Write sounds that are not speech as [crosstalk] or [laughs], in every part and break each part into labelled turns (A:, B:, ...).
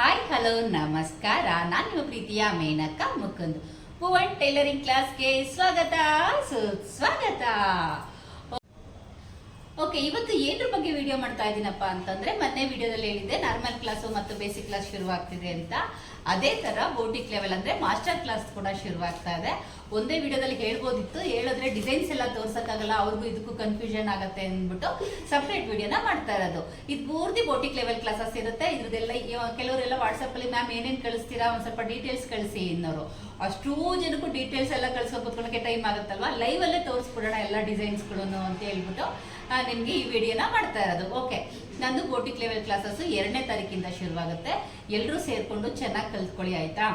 A: Hi hello ನಮಸ್ಕಾರ ನಾನು ನಿಮ್ಮ ಪ್ರೀತಿಯ ಮೇನಕ ಮುಕುಂದ್. ಪುವನ್ ಟೈಲರಿಂಗ್ ಕ್ಲಾಸ್ಗೆ ಸ್ವಾಗತ. ಸುಸ್ವಾಗತ ಓಕೆ ಇವತ್ತು ಏನ್ರ ಬಗ್ಗೆ ವಿಡಿಯೋ ಮಾಡ್ತಾ ಇದ್ದೀನಪ್ಪ ಅಂತಂದ್ರೆ ಮೊನ್ನೆ ವಿಡಿಯೋದಲ್ಲಿ ಹೇಳಿದ್ದೆ ನಾರ್ಮಲ್ ಕ್ಲಾಸು ಮತ್ತು ಬೇಸಿಕ್ ಕ್ಲಾಸ್ ಶುರುವಾಗ್ತಿದೆ ಅಂತ. ಅದೇ ತರ ಬೋಟಿಕ್ ಲೆವೆಲ್ ಅಂದ್ರೆ ಮಾಸ್ಟರ್ ಕ್ಲಾಸ್ ಕೂಡ ಶುರುವಾಗ್ತಾ ಇದೆ. ಒಂದೇ ವಿಡಿಯೋದಲ್ಲಿ ಹೇಳ್ಬೋದಿತ್ತು, ಹೇಳಿದ್ರೆ ಡಿಸೈನ್ಸ್ ಎಲ್ಲ ತೋರ್ಸಕ್ಕಾಗಲ್ಲ, ಅವ್ರಿಗೂ ಇದಕ್ಕೂ ಕನ್ಫ್ಯೂಷನ್ ಆಗುತ್ತೆ ಅಂದ್ಬಿಟ್ಟು ಸಪ್ರೇಟ್ ವಿಡಿಯೋನ ಮಾಡ್ತಾ ಇರೋದು. ಇದು ಪೂರ್ತಿ ಬೋಟಿಕ್ ಲೆವೆಲ್ ಕ್ಲಾಸಸ್ ಇರುತ್ತೆ. ಇದ್ರದ್ದೆಲ್ಲ ಇವ- ಕೆಲವರೆಲ್ಲ ವಾಟ್ಸಪ್ ಅಲ್ಲಿ ಮ್ಯಾಮ್ ಏನೇನು ಕಳಿಸ್ತೀರಾ? ಒಂದ್ ಸ್ವಲ್ಪ ಡೀಟೇಲ್ಸ್ ಕಳಿಸಿ ಇನ್ನೋರು ಅಷ್ಟೂ ಜನಕ್ಕೂ ಡೀಟೇಲ್ಸ್ ಎಲ್ಲ ಕಳ್ಸೋ ಟೈಮ್ ಆಗುತ್ತಲ್ವಾ? ಲೈವ್ ಅಲ್ಲೇ ತೋರಿಸ್ಬಿಡೋಣ ಎಲ್ಲ ಡಿಸೈನ್ಸ್ಗಳು ಅಂತ ಹೇಳ್ಬಿಟ್ಟು ನಿಮ್ಗೆ ಈ ವಿಡಿಯೋನ ಮಾಡ್ತಾ ಇರೋದು. ಓಕೆ ನಂದು ಬೋಟಿಕ್ ಲೆವೆಲ್ ಕ್ಲಾಸಸ್ ಎರಡನೇ ತಾರೀಕಿಂದ ಶುರುವಾಗುತ್ತೆ. ಎಲ್ಲರೂ ಸೇರಿಕೊಂಡು ಚೆನ್ನಾಗಿ ಕಲ್ತ್ಕೊಳ್ಳಿ ಆಯ್ತಾ?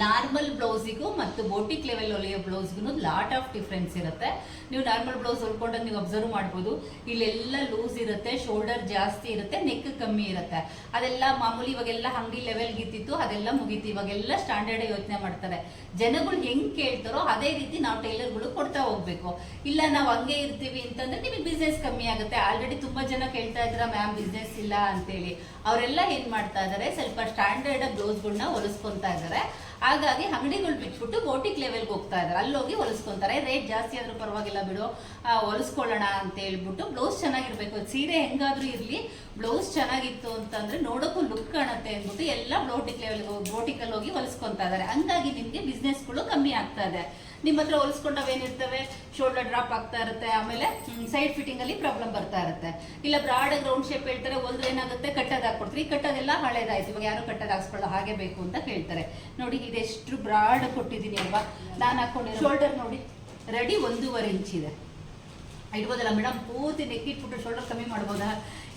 A: ನಾರ್ಮಲ್ ಬ್ಲೌಸಿಗೂ ಮತ್ತು ಬೋಟಿಕ್ ಲೆವೆಲ್ ಹೊಲಿಯೋ ಬ್ಲೌಸ್ಗೂ ಲಾಟ್ ಆಫ್ ಡಿಫ್ರೆನ್ಸ್ ಇರುತ್ತೆ. ನೀವು ನಾರ್ಮಲ್ ಬ್ಲೌಸ್ ಹೊಲ್ಕೊಂಡಾಗ ನೀವು ಅಬ್ಸರ್ವ್ ಮಾಡ್ಬೋದು. ಇಲ್ಲೆಲ್ಲ ಲೂಸ್ ಇರುತ್ತೆ ಶೋಲ್ಡರ್ ಜಾಸ್ತಿ ಇರುತ್ತೆ ನೆಕ್ ಕಮ್ಮಿ ಇರುತ್ತೆ. ಅದೆಲ್ಲ ಮಾಮೂಲಿ ಇವಾಗೆಲ್ಲ ಅಂಗಡಿ ಲೆವೆಲ್ಗೆ ಇದ್ದಿತ್ತು ಅದೆಲ್ಲ ಮುಗೀತು. ಇವಾಗೆಲ್ಲ ಸ್ಟ್ಯಾಂಡರ್ಡ್ ಯೋಚನೆ ಮಾಡ್ತಾರೆ. ಜನಗಳು ಹೆಂಗ್ ಕೇಳ್ತಾರೋ ಅದೇ ರೀತಿ ನಾವು ಟೈಲರ್ಗಳು ಕೊಡ್ತಾ ಹೋಗ್ಬೇಕು. ಇಲ್ಲ ನಾವು ಹಂಗೆ ಇರ್ತೀವಿ ಅಂತಂದ್ರೆ ನಿಮಗೆ ಬಿಸ್ನೆಸ್ ಕಮ್ಮಿ ಆಗುತ್ತೆ. ಆಲ್ರೆಡಿ ತುಂಬಾ ಜನ ಕೇಳ್ತಾ ಇದ್ರ ಮ್ಯಾಮ್ ಬಿಸ್ನೆಸ್ ಇಲ್ಲ ಅಂತೇಳಿ. ಅವರೆಲ್ಲ ಏನ್ ಮಾಡ್ತಾ ಇದಾರೆ, ಸ್ವಲ್ಪ ಸ್ಟ್ಯಾಂಡರ್ಡ್ ಬ್ಲೌಸ್ಗಳನ್ನ ಹೊಲಿಸ್ಕೊಂತಾ ಇದಾರೆ. ಹಾಗಾಗಿ ಅಂಗಡಿಗಳು ಬಿಟ್ಬಿಟ್ಟು ಬೋಟಿಕ್ ಲೆವೆಲ್ಗೆ ಹೋಗ್ತಾ ಇದ್ದಾರೆ ಅಲ್ಲಿ ಹೋಗಿ ಹೊಲಿಸ್ಕೊಂತಾರೆ. ರೇಟ್ ಜಾಸ್ತಿ ಆದರೂ ಪರವಾಗಿಲ್ಲ ಬಿಡು. ಹೊಲಿಸ್ಕೊಳ್ಳೋಣ ಅಂತ ಹೇಳ್ಬಿಟ್ಟು ಬ್ಲೌಸ್ ಚೆನ್ನಾಗಿರ್ಬೇಕು. ಸೀರೆ ಹೆಂಗಾದ್ರೂ ಇರಲಿ ಬ್ಲೌಸ್ ಚೆನ್ನಾಗಿತ್ತು ಅಂತಂದ್ರೆ ನೋಡೋಕ್ಕೂ ಲುಕ್ ಕಾಣುತ್ತೆ ಅಂದ್ಬಿಟ್ಟು ಎಲ್ಲ ಬೋಟಿಕ್ ಲೆವೆಲ್ಗೆ ಬೋಟಿಕಲ್ಲಿ ಹೋಗಿ ಹೊಲಿಸ್ಕೊಂತಾ ಇದಾರೆ. ಹಂಗಾಗಿ ನಿಮ್ಗೆ ಬಿಸ್ನೆಸ್ಗಳು ಕಮ್ಮಿ ಆಗ್ತಾ ಇದೆ. ನಿಮ್ಮ ಹತ್ರ ಹೊಲಿಸ್ಕೊಂಡವೇನಿರ್ತವೆ ಶೋಲ್ಡರ್ ಡ್ರಾಪ್ ಆಗ್ತಾ ಇರುತ್ತೆ ಆಮೇಲೆ ಸೈಡ್ ಫಿಟ್ಟಿಂಗ್ ಅಲ್ಲಿ ಪ್ರಾಬ್ಲಮ್ ಬರ್ತಾ ಇರುತ್ತೆ. ಇಲ್ಲ ಬ್ರಾಡ್ ಗ್ರೌಂಡ್ ಶೇಪ್ ಹೇಳ್ತಾರೆ ಹೊಲ್ದ್ರೆ ಏನಾಗುತ್ತೆ? ಕಟ್ಟದ ಹಾಕೊಡ್ತೀರಿ ಕಟ್ಟದೆಲ್ಲ ಹಳೇದಾಯ್ತು. ಇವಾಗ ಯಾರು ಕಟ್ಟದ ಹಾಕ್ಸ್ಕೊಳ್ಳೋ ಹಾಗೆ ಬೇಕು ಅಂತ ಹೇಳ್ತಾರೆ. ನೋಡಿ ಇದೆಷ್ಟು ಬ್ರಾಡ್ ಕೊಟ್ಟಿದ್ದೀನಿ ಅಲ್ವಾ? ನಾನು ಹಾಕೊಂಡಿರೋ ಶೋಲ್ಡರ್ ನೋಡಿ ರೆಡಿ ಒಂದೂವರೆ ಇಂಚ್ ಇದೆ. ಇಡ್ಬೋದಲ್ಲ ಮೇಡಮ್ ಪೂರ್ತಿ ನೆಕ್ ಇಟ್ಬಿಟ್ಟು ಶೋಲ್ಡರ್ ಕಮ್ಮಿ ಮಾಡ್ಬೋದಾ?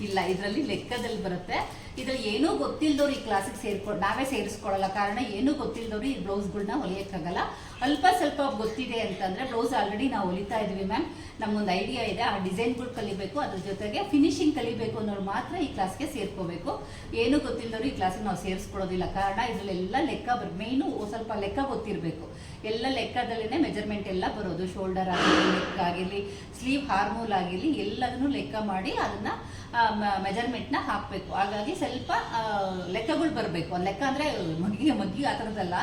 A: ಇಲ್ಲ, ಇದರಲ್ಲಿ ಲೆಕ್ಕದಲ್ಲಿ ಬರುತ್ತೆ. ಇದ್ರಲ್ಲಿ ಏನೂ ಗೊತ್ತಿಲ್ದವ್ರು ಈ ಕ್ಲಾಸಿಗೆ ಸೇರ್ಕೊಂಡು ನಾವೇ ಸೇರಿಸ್ಕೊಳ್ಳಲ್ಲ. ಕಾರಣ ಏನೂ ಗೊತ್ತಿಲ್ದವ್ರು ಈ ಬ್ಲೌಸ್ಗಳನ್ನ ಹೊಲಿಯೋಕ್ಕಾಗಲ್ಲ. ಅಲ್ಪ ಸ್ವಲ್ಪ ಗೊತ್ತಿದೆ ಅಂತಂದರೆ ಬ್ಲೌಸ್ ಆಲ್ರೆಡಿ ನಾವು ಹೊಲಿತಾ ಇದ್ವಿ ಮ್ಯಾಮ್ ನಮ್ಗೊಂದು ಐಡಿಯಾ ಇದೆ. ಆ ಡಿಸೈನ್ಗಳು ಕಲಿಬೇಕು, ಅದ್ರ ಜೊತೆಗೆ ಫಿನಿಶಿಂಗ್ ಕಲಿಬೇಕು ಅನ್ನೋರು ಮಾತ್ರ ಈ ಕ್ಲಾಸ್ಗೆ ಸೇರ್ಕೋಬೇಕು. ಏನೂ ಗೊತ್ತಿಲ್ದವ್ರು ಈ ಕ್ಲಾಸಿಗೆ ನಾವು ಸೇರಿಸ್ಕೊಳ್ಳೋದಿಲ್ಲ. ಕಾರಣ ಇದರಲ್ಲೆಲ್ಲ ಲೆಕ್ಕ ಬರ್ ಮೇಯ್ನು ಸ್ವಲ್ಪ ಲೆಕ್ಕ ಗೊತ್ತಿರಬೇಕು. ಎಲ್ಲ ಲೆಕ್ಕದಲ್ಲೇ ಮೆಜರ್ಮೆಂಟ್ ಎಲ್ಲ ಬರೋದು. ಶೋಲ್ಡರ್ ಆಗಿರಲಿ ನೆಕ್ ಆಗಿರಲಿ ಸ್ಲೀವ್ ಹಾರ್ಮೋಲ್ ಆಗಿರಲಿ, ಎಲ್ಲದನ್ನು ಲೆಕ್ಕ ಮಾಡಿ ಅದನ್ನ ಮೆಜರ್ಮೆಂಟ್ನ ಹಾಕಬೇಕು. ಹಾಗಾಗಿ ಸ್ವಲ್ಪ ಲೆಕ್ಕಗಳು ಬರಬೇಕು. ಲೆಕ್ಕ ಅಂದರೆ ಮಗ್ಗಿ ಮಗ್ಗಿ ಆ ಥರದ್ದಲ್ಲ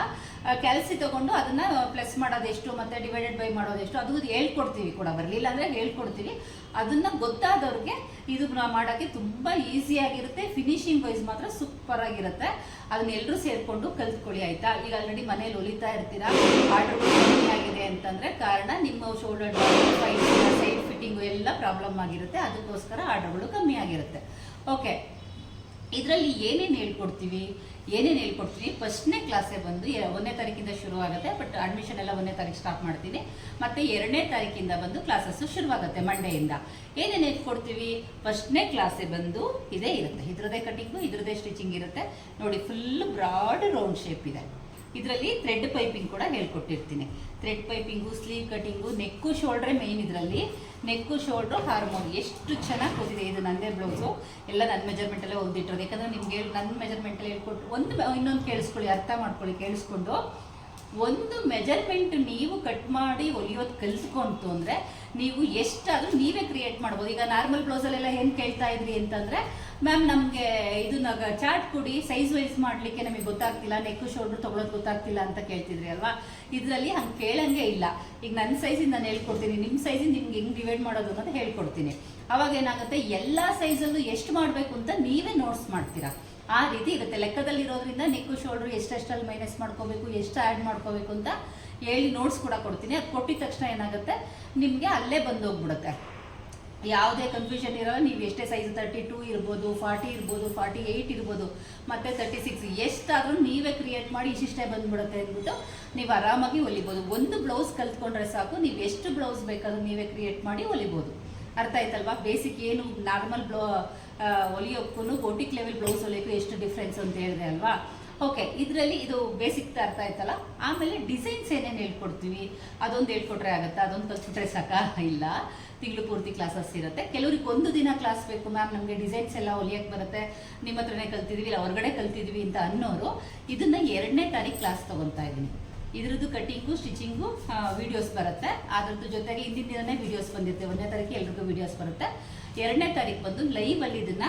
A: ಕ್ಯಾಲ್ಸಿ ತಗೊಂಡು ಅದನ್ನ ಪ್ಲಸ್ ಮಾಡೋದೆಷ್ಟು ಮತ್ತೆ ಡಿವೈಡೆಡ್ ಬೈ ಮಾಡೋದೆಷ್ಟು ಅದು ಹೇಳ್ಕೊಡ್ತೀವಿ ಕೂಡ ಬರಲಿಲ್ಲ ಅಂದರೆ ಹೇಳ್ಕೊಡ್ತೀವಿ. ಅದನ್ನ ಗೊತ್ತಾದವ್ರಿಗೆ ಇದು ಮಾಡೋಕ್ಕೆ ತುಂಬ ಈಸಿಯಾಗಿರುತ್ತೆ ಫಿನಿಶಿಂಗ್ ವೈಸ್ ಮಾತ್ರ ಸೂಪರ್ ಆಗಿರುತ್ತೆ. ಅದನ್ನ ಎಲ್ಲರೂ ಸೇರ್ಕೊಂಡು ಕಲ್ತ್ಕೊಳ್ಳಿ, ಆಯ್ತಾ? ಈಗ ಆಲ್ರೆಡಿ ಮನೇಲಿ ಒಲಿತಾ ಇರ್ತೀರಾ? ಆರ್ಡರ್ ಕಮ್ಮಿ ಆಗಿದೆ ಅಂತಂದ್ರೆ ಕಾರಣ ನಿಮ್ಮ ಶೋಲ್ಡರ್ ಸೈಡ್ ಫಿಟ್ಟಿಂಗು ಎಲ್ಲ ಪ್ರಾಬ್ಲಮ್ ಆಗಿರುತ್ತೆ. ಅದಕ್ಕೋಸ್ಕರ ಆರ್ಡರ್ಗಳು ಕಮ್ಮಿ ಆಗಿರುತ್ತೆ. ಓಕೆ ಇದರಲ್ಲಿ ಏನೇನು ಹೇಳ್ಕೊಡ್ತೀವಿ? ಏನೇನು ಹೇಳ್ಕೊಡ್ತೀವಿ? ಫಸ್ಟ್ನೇ ಕ್ಲಾಸೇ ಬಂದು ಒಂದನೇ ತಾರೀಕಿಂದ ಶುರು ಆಗುತ್ತೆ ಬಟ್ ಅಡ್ಮಿಷನ್ ಎಲ್ಲ ಒಂದನೇ ತಾರೀಕು ಸ್ಟಾಪ್ ಮಾಡ್ತೀನಿ. ಮತ್ತು ಎರಡನೇ ತಾರೀಕಿಂದ ಬಂದು ಕ್ಲಾಸಸ್ಸು ಶುರುವಾಗುತ್ತೆ ಮಂಡೆಯಿಂದ. ಏನೇನು ಹೇಳ್ಕೊಡ್ತೀವಿ? ಫಸ್ಟ್ನೇ ಕ್ಲಾಸೇ ಬಂದು ಇದೇ ಇರುತ್ತೆ. ಇದ್ರದೇ ಕಟ್ಟಿಂಗು ಇದ್ರದೇ ಸ್ಟಿಚಿಂಗ್ ಇರುತ್ತೆ. ನೋಡಿ ಫುಲ್ ಬ್ರಾಡ್ ರೌಂಡ್ ಶೇಪ್ ಇದೆ. ಇದರಲ್ಲಿ ಥ್ರೆಡ್ ಪೈಪಿಂಗ್ ಕೂಡ ಹೇಳ್ಕೊಟ್ಟಿರ್ತೀನಿ. Thread piping sleeve cutting neck ಶೋಲ್ಡ್ರೆ main ಇದರಲ್ಲಿ. ನೆಕ್ಕು ಶೋಲ್ಡ್ರು ಹಾರ್ಮೋನ್ ಎಷ್ಟು ಚೆನ್ನಾಗಿ ಕೂತಿದೆ ಇದು ನಂದೇ ಬ್ಲೌಸು ಎಲ್ಲ ನನ್ನ ಮೆಜರ್ಮೆಂಟಲ್ಲೇ ಹೊಲ್ದಿಟ್ಟಿರೋದು ಯಾಕಂದರೆ ನಿಮಗೆ ನನ್ನ ಮೆಜರ್ಮೆಂಟಲ್ಲಿ ಹೇಳ್ಕೊಟ್ಟು ಒಂದು ಇನ್ನೊಂದು ಕೇಳಿಸ್ಕೊಳ್ಳಿ, ಅರ್ಥ ಮಾಡ್ಕೊಳ್ಳಿ, ಕೇಳಿಸ್ಕೊಂಡು. ಒಂದು ಮೆಜರ್ಮೆಂಟ್ ನೀವು ಕಟ್ ಮಾಡಿ ಹೊಲಿಯೋದು ಕಲಿಸ್ಕೊಂತು ಅಂದರೆ ನೀವು ಎಷ್ಟಾದರೂ ನೀವೇ ಕ್ರಿಯೇಟ್ ಮಾಡ್ಬೋದು. ಈಗ ನಾರ್ಮಲ್ ಬ್ಲೌಸಲ್ಲೆಲ್ಲ ಹೆಂಗೆ ಕೇಳ್ತಾ ಇದ್ರಿ ಅಂತಂದರೆ ಮ್ಯಾಮ್ ನಮಗೆ ಇದನ್ನ ಚಾರ್ಟ್ ಕೊಡಿ ಸೈಜ್ ವೈಸ್ ಮಾಡಲಿಕ್ಕೆ ನಮಗೆ ಗೊತ್ತಾಗ್ತಿಲ್ಲ ನೆಕ್ ಶೋಲ್ಡ್ರ್ ತೊಗೊಳೋದು ಗೊತ್ತಾಗ್ತಿಲ್ಲ ಅಂತ ಕೇಳ್ತಿದ್ರಿ ಅಲ್ವಾ? ಇದರಲ್ಲಿ ಹಂಗೆ ಕೇಳಂಗೆ ಇಲ್ಲ. ಈಗ ನನ್ನ ಸೈಜಿಂದ ನಾನು ಹೇಳ್ಕೊಡ್ತೀನಿ ನಿಮ್ಮ ಸೈಜಿಂದ ನಿಮ್ಗೆ ಹೆಂಗೆ ಡಿವೈಡ್ ಮಾಡೋದು ಅನ್ನೋದು ಹೇಳ್ಕೊಡ್ತೀನಿ. ಅವಾಗ ಏನಾಗುತ್ತೆ, ಎಲ್ಲ ಸೈಜಲ್ಲೂ ಎಷ್ಟು ಮಾಡಬೇಕು ಅಂತ ನೀವೇ ನೋಟ್ಸ್ ಮಾಡ್ತೀರಾ. ಆ ರೀತಿ ಇರುತ್ತೆ. ಲೆಕ್ಕದಲ್ಲಿ ಇರೋದ್ರಿಂದ ನೆಕ್ಕು ಶೋಲ್ಡ್ರು ಎಷ್ಟೆಷ್ಟಲ್ಲಿ ಮೈನಸ್ ಮಾಡ್ಕೋಬೇಕು, ಎಷ್ಟು ಆ್ಯಡ್ ಮಾಡ್ಕೋಬೇಕು ಅಂತ ಹೇಳಿ ನೋಟ್ಸ್ ಕೂಡ ಕೊಡ್ತೀನಿ. ಅದು ಕೊಟ್ಟಿದ ತಕ್ಷಣ ಏನಾಗುತ್ತೆ? ನಿಮಗೆ ಅಲ್ಲೇ ಬಂದು ಹೋಗ್ಬಿಡುತ್ತೆ ಯಾವುದೇ ಕನ್ಫ್ಯೂಷನ್ ಇರಲ್ಲ ನೀವು ಎಷ್ಟೇ ಸೈಜ್ ತರ್ಟಿ ಟೂ ಇರ್ಬೋದು ಫಾರ್ಟಿ ಇರ್ಬೋದು ಫಾರ್ಟಿ ಏಯ್ಟ್ ಇರ್ಬೋದು, ಮತ್ತೆ ತರ್ಟಿ ಸಿಕ್ಸ್ ಎಷ್ಟಾದರೂ ನೀವೇ ಕ್ರಿಯೇಟ್ ಮಾಡಿ ಇಷ್ಟಿಷ್ಟೇ ಬಂದ್ಬಿಡುತ್ತೆ ಅಂದ್ಬಿಟ್ಟು ನೀವು ಆರಾಮಾಗಿ ಹೊಲಿಬೋದು ಒಂದು ಬ್ಲೌಸ್ ಕಲ್ತ್ಕೊಂಡ್ರೆ ಸಾಕು, ನೀವು ಎಷ್ಟು ಬ್ಲೌಸ್ ಬೇಕಾದ್ರೂ ನೀವೇ ಕ್ರಿಯೇಟ್ ಮಾಡಿ ಹೊಲಿಬೋದು ಅರ್ಥ ಆಯ್ತಲ್ವಾ? ಬೇಸಿಕ್ ಏನು ನಾರ್ಮಲ್ ಬ್ಲೌ ಹೊಲಿಯೋಕ್ಕೂ ಬೋಟಿಕ್ ಲೆವೆಲ್ ಬ್ಲೌಸ್ ಹೊಲಿಯೋಕ್ಕೂ ಎಷ್ಟು ಡಿಫ್ರೆನ್ಸ್ ಅಂತ ಹೇಳಿದೆ ಅಲ್ವಾ? ಓಕೆ ಇದರಲ್ಲಿ ಇದು ಬೇಸಿಕ್ ಅರ್ಥ ಆಯ್ತಲ್ಲ? ಆಮೇಲೆ ಡಿಸೈನ್ಸ್ ಏನೇನು ಹೇಳ್ಕೊಡ್ತೀವಿ? ಅದೊಂದು ಹೇಳ್ಕೊಟ್ರೆ ಆಗುತ್ತಾ? ಅದೊಂದು ಕಲ್ತ್ಬಿಟ್ರೆ ಸಾಕಾ? ಇಲ್ಲ. ತಿಂಗಳು ಪೂರ್ತಿ ಕ್ಲಾಸಸ್ ಇರುತ್ತೆ. ಕೆಲವ್ರಿಗೆ ಒಂದು ದಿನ ಕ್ಲಾಸ್ ಬೇಕು ಮ್ಯಾಮ್ ನಮಗೆ ಡಿಸೈನ್ಸ್ ಎಲ್ಲ ಹೊಲಿಯಕ್ಕೆ ಬರುತ್ತೆ. ನಿಮ್ಮ ಹತ್ರನೇ ಕಲ್ತಿದ್ವಿ, ಇಲ್ಲ ಹೊರಗಡೆ ಕಲ್ತಿದ್ವಿ ಅಂತ ಅನ್ನೋರು ಇದನ್ನು ಎರಡನೇ ತಾರೀಕು ಕ್ಲಾಸ್ ತೊಗೊತಾ ಇದ್ದೀನಿ. ಇದ್ರದ್ದು ಕಟ್ಟಿಂಗು ಸ್ಟಿಚಿಂಗು ವಿಡಿಯೋಸ್ ಬರುತ್ತೆ. ಅದ್ರದ್ದು ಜೊತೆಗೆ ಹಿಂದಿನ ದಿನನೇ ವಿಡಿಯೋಸ್ ಬಂದಿರುತ್ತೆ ಒಂದನೇ ತಾರೀಕು ಎಲ್ರಿಗೂ ವಿಡಿಯೋಸ್ ಬರುತ್ತೆ. ಎರಡನೇ ತಾರೀಕು ಬಂದು ಲೈವ್ ಅಲ್ಲಿ ಇದನ್ನ